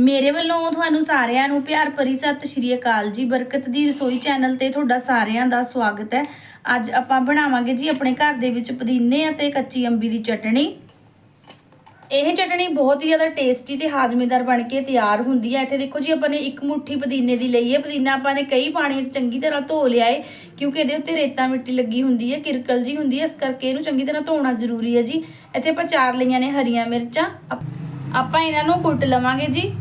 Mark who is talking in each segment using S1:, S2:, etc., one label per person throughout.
S1: ਮੇਰੇ ਵੱਲੋਂ ਤੁਹਾਨੂੰ ਸਾਰਿਆਂ ਨੂੰ ਪਿਆਰ ਭਰੀ ਸਤਿ ਸ਼੍ਰੀ ਅਕਾਲ ਜੀ। ਬਰਕਤ ਦੀ ਰਸੋਈ ਚੈਨਲ ਤੇ ਤੁਹਾਡਾ ਸਾਰਿਆਂ ਦਾ ਸਵਾਗਤ ਹੈ। ਅੱਜ ਆਪਾਂ ਬਣਾਵਾਂਗੇ ਜੀ ਆਪਣੇ ਘਰ ਦੇ ਵਿੱਚ ਪੁਦੀਨੇ ਅਤੇ ਕੱਚੀ ਅੰਬੀ ਦੀ ਚਟਣੀ। ਇਹ ਚਟਣੀ ਬਹੁਤ ਹੀ ਜ਼ਿਆਦਾ ਟੇਸਟੀ ਤੇ ਹਾਜ਼ਮੇਦਾਰ ਬਣ ਕੇ ਤਿਆਰ ਹੁੰਦੀ ਹੈ। ਇੱਥੇ ਦੇਖੋ ਜੀ, ਆਪਾਂ ਨੇ ਇੱਕ ਮੁੱਠੀ ਪੁਦੀਨੇ ਦੀ ਲਈ ਹੈ। ਪੁਦੀਨਾ ਆਪਾਂ ਨੇ ਕਈ ਪਾਣੀ 'ਚ ਚੰਗੀ ਤਰ੍ਹਾਂ ਧੋ ਲਿਆ ਹੈ ਕਿਉਂਕਿ ਇਹਦੇ ਉੱਤੇ ਰੇਤਾ ਮਿੱਟੀ ਲੱਗੀ ਹੁੰਦੀ ਹੈ, ਕਿਰਕਲ ਜੀ ਹੁੰਦੀ ਹੈ। ਇਸ ਕਰਕੇ ਇਹਨੂੰ ਚੰਗੀ ਤਰ੍ਹਾਂ ਧੋਣਾ ਜ਼ਰੂਰੀ ਹੈ ਜੀ। ਇੱਥੇ ਆਪਾਂ ਚਾਰ ਲਈਆਂ ਨੇ ਹਰੀਆਂ ਮਿਰਚਾਂ। ਆਪ- ਆਪਾਂ ਇਹਨਾਂ ਨੂੰ ਕੁੱਟ ਲਵਾਂਗੇ ਜੀ।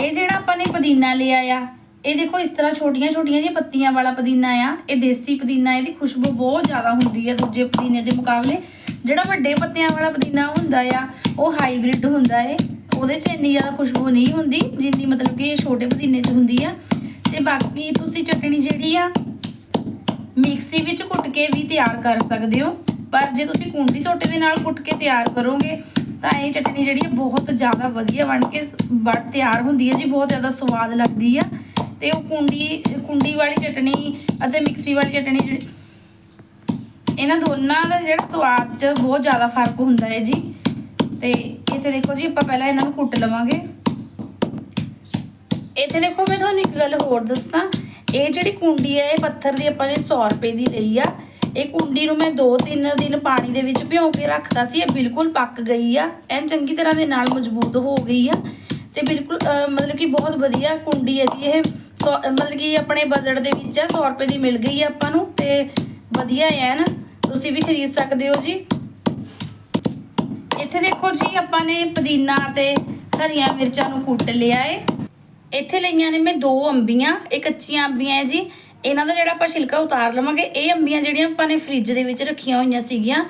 S1: ਇਹ ਜਿਹੜਾ ਆਪਾਂ ਨੇ ਪੁਦੀਨਾ ਲਿਆ ਆ, ਇਹ ਦੇਖੋ ਇਸ ਤਰ੍ਹਾਂ ਛੋਟੀਆਂ ਛੋਟੀਆਂ ਜਿਹੀਆਂ ਪੱਤੀਆਂ ਵਾਲਾ ਪੁਦੀਨਾ ਆ, ਇਹ ਦੇਸੀ ਪੁਦੀਨਾ, ਇਹਦੀ ਖੁਸ਼ਬੂ ਬਹੁਤ ਜ਼ਿਆਦਾ ਹੁੰਦੀ ਆ ਦੂਜੇ ਪੁਦੀਨੇ ਦੇ ਮੁਕਾਬਲੇ। ਜਿਹੜਾ ਵੱਡੇ ਪੱਤਿਆਂ ਵਾਲਾ ਪੁਦੀਨਾ ਹੁੰਦਾ ਆ, ਉਹ ਹਾਈਬ੍ਰਿਡ ਹੁੰਦਾ ਏ, ਉਹਦੇ 'ਚ ਇੰਨੀ ਜ਼ਿਆਦਾ ਖੁਸ਼ਬੂ ਨਹੀਂ ਹੁੰਦੀ, ਜਿੰਨੀ ਮਤਲਬ ਕਿ ਇਹ ਛੋਟੇ ਪੁਦੀਨੇ 'ਚ ਹੁੰਦੀ ਆ। ਤੇ ਬਾਕੀ ਤੁਸੀਂ ਚਟਣੀ ਜਿਹੜੀ ਆ, ਮਿਕਸੀ ਵਿੱਚ ਕੁੱਟ ਕੇ ਵੀ ਤਿਆਰ ਕਰ ਸਕਦੇ ਹੋ, ਪਰ ਜੇ ਤੁਸੀਂ ਕੁੰਡੀ ਸੋਟੇ ਦੇ ਨਾਲ ਕੁੱਟ ਕੇ ਤਿਆਰ ਕਰੋਗੇ ਤਾਂ ਇਹ ਚਟਨੀ ਜਿਹੜੀ ਹੈ ਬਹੁਤ ਜ਼ਿਆਦਾ ਵਧੀਆ ਬਣ ਕੇ ਸ- ਤਿਆਰ ਹੁੰਦੀ ਹੈ ਜੀ, ਬਹੁਤ ਜ਼ਿਆਦਾ ਸਵਾਦ ਲੱਗਦੀ ਆ। ਤੇ ਉਹ ਕੁੰਡੀ ਕੁੰਡੀ ਵਾਲੀ ਚਟਨੀ ਅਤੇ ਮਿਕਸੀ ਵਾਲੀ ਚਟਨੀ ਜਿਹੜੀ ਇਹਨਾਂ ਦੋਨਾਂ ਦਾ ਜਿਹੜਾ ਸਵਾਦ 'ਚ ਬਹੁਤ ਜ਼ਿਆਦਾ ਫ਼ਰਕ ਹੁੰਦਾ ਹੈ ਜੀ। ਤੇ ਇੱਥੇ ਦੇਖੋ ਜੀ, ਆਪਾਂ ਪਹਿਲਾਂ ਇਹਨਾਂ ਨੂੰ ਕੁੱਟ ਲਵਾਂਗੇ। ਇੱਥੇ ਦੇਖੋ, ਮੈਂ ਤੁਹਾਨੂੰ ਇੱਕ ਗੱਲ ਹੋਰ ਦੱਸਾਂ। ਇਹ ਜਿਹੜੀ ਕੁੰਡੀ ਹੈ, ਇਹ ਪੱਥਰ ਦੀ ਆਪਾਂ ਨੇ 100 ਰੁਪਏ ਦੀ ਲਈ ਆ। ਇਹ ਕੁੰਡੀ ਨੂੰ ਮੈਂ 2-3 ਦਿਨ ਪਾਣੀ ਦੇ ਵਿੱਚ ਭਿਓ ਕੇ ਰੱਖਤਾ ਸੀ, ਇਹ ਬਿਲਕੁਲ ਪੱਕ ਗਈ ਆ। ਐਨ ਚੰਗੀ ਤਰ੍ਹਾਂ ਦੇ ਨਾਲ ਮਜ਼ਬੂਤ ਹੋ ਗਈ ਆ। ਤੇ ਬਿਲਕੁਲ ਮਤਲਬ ਕਿ ਬਹੁਤ ਵਧੀਆ ਕੁੰਡੀ ਹੈ ਜੀ ਇਹ। ਸੌ- ਮਤਲਬ ਕਿ ਆਪਣੇ ਬਜਟ ਦੇ ਵਿੱਚ ਆ 100 ਰੁਪਏ ਦੀ ਮਿਲ ਗਈ ਆ ਆਪਾਂ ਨੂੰ, ਤੇ ਵਧੀਆ ਹੈ ਨਾ ਤੁਸੀਂ ਵੀ ਖਰੀਦ ਸਕਦੇ ਹੋ ਜੀ। ਇੱਥੇ ਦੇਖੋ ਜੀ, ਆਪਾਂ ਨੇ ਪੁਦੀਨਾ ਤੇ ਹਰੀਆਂ ਮਿਰਚਾਂ ਨੂੰ ਕੁੱਟ ਲਿਆ ਏ। ਇੱਥੇ ਲਈਆਂ ਨੇ ਮੈਂ ਦੋ ਅੰਬੀਆਂ ਇਹ ਕੱਚੀਆਂ ਅੰਬੀਆਂ ਹੈ ਜੀ। ਇਹਨਾਂ ਦਾ ਜਿਹੜਾ ਆਪਾਂ ਛਿਲਕਾ ਉਤਾਰ ਲਵਾਂਗੇ, ਇਹ ਅੰਬੀਆਂ ਜਿਹੜੀਆਂ ਆਪਾਂ ਨੇ ਫ੍ਰਿਜ ਦੇ ਵਿੱਚ ਰੱਖੀਆਂ ਹੋਈਆਂ ਸੀਗੀਆਂ,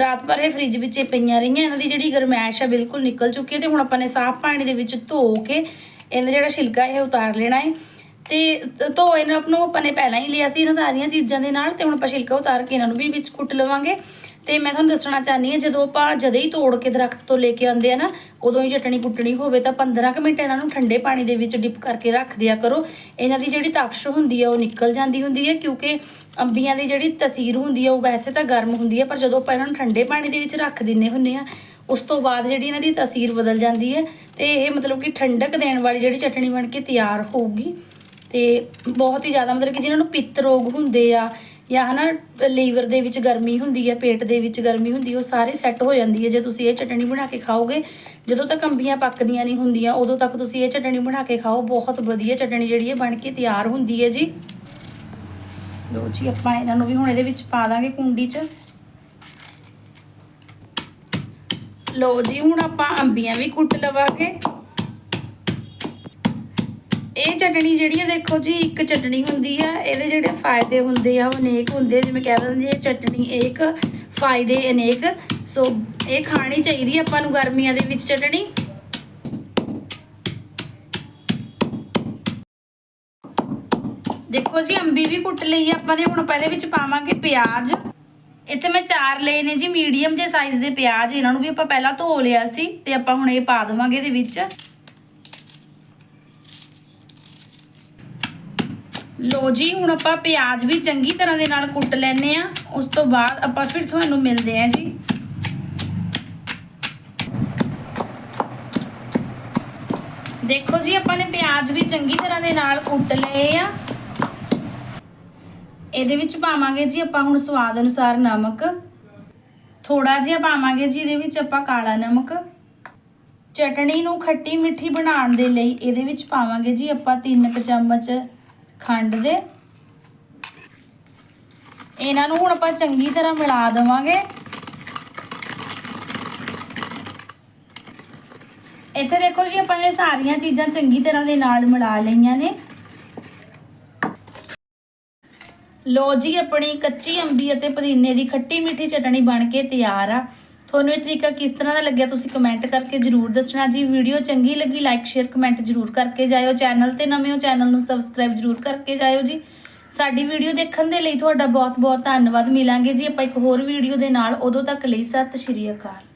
S1: ਰਾਤ ਭਰ ਇਹ ਫ੍ਰਿਜ ਵਿੱਚ ਹੀ ਪਈਆਂ ਰਹੀਆਂ, ਇਹਨਾਂ ਦੀ ਜਿਹੜੀ ਗਰਮੈਸ਼ ਆ ਬਿਲਕੁਲ ਨਿਕਲ ਚੁੱਕੀ ਹੈ ਤੇ ਹੁਣ ਆਪਾਂ ਨੇ ਸਾਫ਼ ਪਾਣੀ ਦੇ ਵਿੱਚ ਧੋ ਕੇ ਇਹਦਾ ਜਿਹੜਾ ਛਿਲਕਾ ਇਹ ਉਤਾਰ ਲੈਣਾ ਹੈ। ਤੇ, ਧੋ ਇਹਨਾਂ ਆਪ ਨੂੰ ਆਪਾਂ ਨੇ ਪਹਿਲਾਂ ਹੀ ਲਿਆ ਸੀ ਇਹਨਾਂ ਸਾਰੀਆਂ ਚੀਜ਼ਾਂ ਦੇ ਨਾਲ ਤੇ ਹੁਣ ਆਪਾਂ ਛਿਲਕਾ ਉਤਾਰ ਕੇ ਇਹਨਾਂ ਨੂੰ ਵੀ ਵਿੱਚ ਕੁੱਟ ਲਵਾਂਗੇ। ਤੇ ਮੈਂ ਤੁਹਾਨੂੰ ਦੱਸਣਾ ਚਾਹਨੀ ਹਾਂ, ਜਦੋਂ ਆਪਾਂ ਜਦੇ ਹੀ ਤੋੜ ਕੇ ਦਰਖਤ ਤੋਂ ਲੈ ਕੇ ਆਉਂਦੇ ਆ ਨਾ, ਉਦੋਂ ਹੀ ਚਟਣੀ ਕੁੱਟਣੀ ਹੋਵੇ ਤਾਂ 15 ਕੁ ਮਿੰਟ ਇਹਨਾਂ ਨੂੰ ਠੰਡੇ ਪਾਣੀ ਦੇ ਵਿੱਚ ਡਿਪ ਕਰਕੇ ਰੱਖ ਦਿਆ ਕਰੋ। ਇਹਨਾਂ ਦੀ ਜਿਹੜੀ ਤਪਸ਼ ਹੁੰਦੀ ਆ, ਉਹ ਨਿਕਲ ਜਾਂਦੀ ਹੁੰਦੀ ਹੈ ਕਿਉਂਕਿ ਅੰਬੀਆਂ ਦੀ ਜਿਹੜੀ ਤਸੀਰ ਹੁੰਦੀ ਆ, ਉਹ ਵੈਸੇ ਤਾਂ ਗਰਮ ਹੁੰਦੀ ਹੈ ਪਰ ਜਦੋਂ ਆਪਾਂ ਇਹਨਾਂ ਨੂੰ ਠੰਡੇ ਪਾਣੀ ਦੇ ਵਿੱਚ ਰੱਖ ਦਿੰਨੇ ਹੁੰਨੇ ਆ, ਉਸ ਤੋਂ ਬਾਅਦ ਜਿਹੜੀ ਇਹਨਾਂ ਦੀ ਤਸੀਰ ਬਦਲ ਜਾਂਦੀ ਹੈ ਤੇ ਇਹ ਮਤਲਬ ਕਿ ਠੰਡਕ ਦੇਣ ਵਾਲੀ ਜਿਹੜੀ ਚਟਣੀ ਬਣ ਕੇ ਤਿਆਰ ਹੋਊਗੀ। ਤੇ ਬਹੁਤ ਹੀ ਜ਼ਿਆਦਾ ਮਤਲਬ ਕਿ ਜਿਨ੍ਹਾਂ ਨੂੰ ਪਿੱਤ ਰੋਗ ਹੁੰਦੇ ਆ ਜਾਂ ਹਨਾ, ਲੀਵਰ ਦੇ ਵਿੱਚ ਗਰਮੀ ਹੁੰਦੀ ਹੈ, ਪੇਟ ਦੇ ਵਿੱਚ ਗਰਮੀ ਹੁੰਦੀ ਉਹ ਸਾਰੇ ਸੈੱਟ ਹੋ ਜਾਂਦੀ ਹੈ। ਜੇ ਤੁਸੀਂ ਇਹ ਚਟਣੀ ਬਣਾ ਕੇ ਖਾਓਗੇ, ਜਦੋਂ ਤੱਕ ਅੰਬੀਆਂ ਪੱਕਦੀਆਂ ਨਹੀਂ ਹੁੰਦੀਆਂ, ਉਦੋਂ ਤੱਕ ਤੁਸੀਂ ਇਹ ਚਟਣੀ ਬਣਾ ਕੇ ਖਾਓ। ਬਹੁਤ ਵਧੀਆ ਚਟਣੀ ਜਿਹੜੀ ਹੈ, ਬਣ ਕੇ ਤਿਆਰ ਹੁੰਦੀ ਹੈ ਜੀ। ਲੋ ਜੀ, ਆਪਾਂ ਇਹਨਾਂ ਨੂੰ ਵੀ ਹੁਣ ਇਹਦੇ ਵਿੱਚ ਪਾ ਦਾਂਗੇ ਕੁੰਡੀ 'ਚ। ਲੋ ਜੀ, ਹੁਣ ਆਪਾਂ ਅੰਬੀਆਂ ਵੀ ਕੁੱਟ ਲਵਾਂਗੇ। ਇਹ ਚਟਣੀ ਜਿਹੜੀ ਹੈ ਦੇਖੋ ਜੀ, ਇੱਕ ਚਟਣੀ ਹੁੰਦੀ ਆ, ਇਹਦੇ ਜਿਹੜੇ ਫਾਇਦੇ ਹੁੰਦੇ ਆ, ਉਹ ਅਨੇਕ ਹੁੰਦੇ ਜਿਵੇਂ ਕਹਿ ਦਿੰਦੇ ਆ ਚਟਣੀ ਇੱਕ ਫਾਇਦੇ ਅਨੇਕ। ਸੋ ਇਹ ਖਾਣੀ ਚਾਹੀਦੀ ਆਪਾਂ ਨੂੰ ਗਰਮੀਆਂ ਦੇ ਵਿੱਚ ਚਟਣੀ। ਦੇਖੋ ਜੀ, ਅੰਬੀ ਵੀ ਕੁੱਟ ਲਈ ਆਪਾਂ ਨੇ ਹੁਣ ਆਪਾਂ ਇਹਦੇ ਵਿੱਚ ਪਾਵਾਂਗੇ ਪਿਆਜ਼। ਇੱਥੇ ਮੈਂ ਚਾਰ ਲਏ ਨੇ ਜੀ, ਮੀਡੀਅਮ ਜੇ ਸਾਈਜ਼ ਦੇ ਪਿਆਜ਼, ਇਹਨਾਂ ਨੂੰ ਵੀ ਆਪਾਂ ਪਹਿਲਾਂ ਧੋ ਲਿਆ ਸੀ, ਤੇ ਆਪਾਂ ਹੁਣ ਇਹ ਪਾ ਦੇਵਾਂਗੇ ਇਹਦੇ ਵਿੱਚ। ਲੋ ਜੀ, ਹੁਣ ਆਪਾਂ ਪਿਆਜ਼ ਵੀ ਚੰਗੀ ਤਰ੍ਹਾਂ ਦੇ ਨਾਲ ਕੁੱਟ ਲੈਨੇ ਆ ਉਸ ਤੋਂ ਬਾਅਦ ਆਪਾਂ ਫਿਰ ਤੁਹਾਨੂੰ ਮਿਲਦੇ ਆ ਜੀ। ਦੇਖੋ ਜੀ, ਆਪਾਂ ਨੇ ਪਿਆਜ਼ ਵੀ ਚੰਗੀ ਤਰ੍ਹਾਂ ਦੇ ਨਾਲ ਕੁੱਟ ਲਏ ਆ। ਇਹਦੇ ਵਿੱਚ ਪਾਵਾਂਗੇ ਜੀ ਆਪਾਂ ਹੁਣ ਸਵਾਦ ਅਨੁਸਾਰ ਨਮਕ। ਥੋੜਾ ਜਿਹਾ ਪਾਵਾਂਗੇ ਜੀ, ਇਹਦੇ ਵਿੱਚ ਆਪਾਂ ਕਾਲਾ ਨਮਕ। ਚਟਣੀ ਨੂੰ ਖੱਟੀ ਮਿੱਠੀ ਬਣਾਉਣ ਦੇ ਲਈ ਇਹਦੇ ਵਿੱਚ ਪਾਵਾਂਗੇ ਜੀ ਆਪਾਂ 3 ਕੁ ਚਮਚ ਖੰਡ ਦੇ। ਇਹਨਾਂ ਨੂੰ ਹੁਣ ਆਪਾਂ ਚੰਗੀ ਤਰ੍ਹਾਂ ਮਿਲਾ ਦੇਵਾਂਗੇ। ਇੱਥੇ ਦੇਖੋ ਜੀ, ਆਪਾਂ ਇਹ ਸਾਰੀਆਂ ਚੀਜ਼ਾਂ ਚੰਗੀ ਤਰ੍ਹਾਂ ਦੇ ਨਾਲ ਮਿਲਾ ਲਈਆਂ ਨੇ। ਲੋ ਜੀ, ਆਪਣੀ ਕੱਚੀ ਅੰਬੀ ਅਤੇ ਪੁਦੀਨੇ ਦੀ ਖੱਟੀ ਮਿੱਠੀ ਚਟਣੀ ਬਣ ਕੇ ਤਿਆਰ ਆ। ਤੁਹਾਨੂੰ ਇਹ ਤਰੀਕਾ ਕਿਸ ਤਰ੍ਹਾਂ ਦਾ ਲੱਗਿਆ ਤੁਸੀਂ ਕਮੈਂਟ ਕਰਕੇ ਜਰੂਰ ਦੱਸਣਾ ਜੀ। ਵੀਡੀਓ ਚੰਗੀ ਲੱਗੀ ਲਾਈਕ ਸ਼ੇਅਰ ਕਮੈਂਟ ਜਰੂਰ ਕਰਕੇ ਜਾਇਓ। ਚੈਨਲ ਤੇ ਨਵੇਂ ਹੋ ਚੈਨਲ ਨੂੰ ਸਬਸਕ੍ਰਾਈਬ ਜਰੂਰ ਕਰਕੇ ਜਾਇਓ ਜੀ। ਸਾਡੀ ਵੀਡੀਓ ਦੇਖਣ ਦੇ ਲਈ ਤੁਹਾਡਾ ਬਹੁਤ ਬਹੁਤ ਧੰਨਵਾਦ। ਮਿਲਾਂਗੇ ਜੀ ਆਪਾਂ ਇੱਕ ਹੋਰ ਵੀਡੀਓ ਦੇ ਨਾਲ। ਉਦੋਂ ਤੱਕ ਲਈ ਸਤਿ ਸ਼੍ਰੀ ਅਕਾਲ।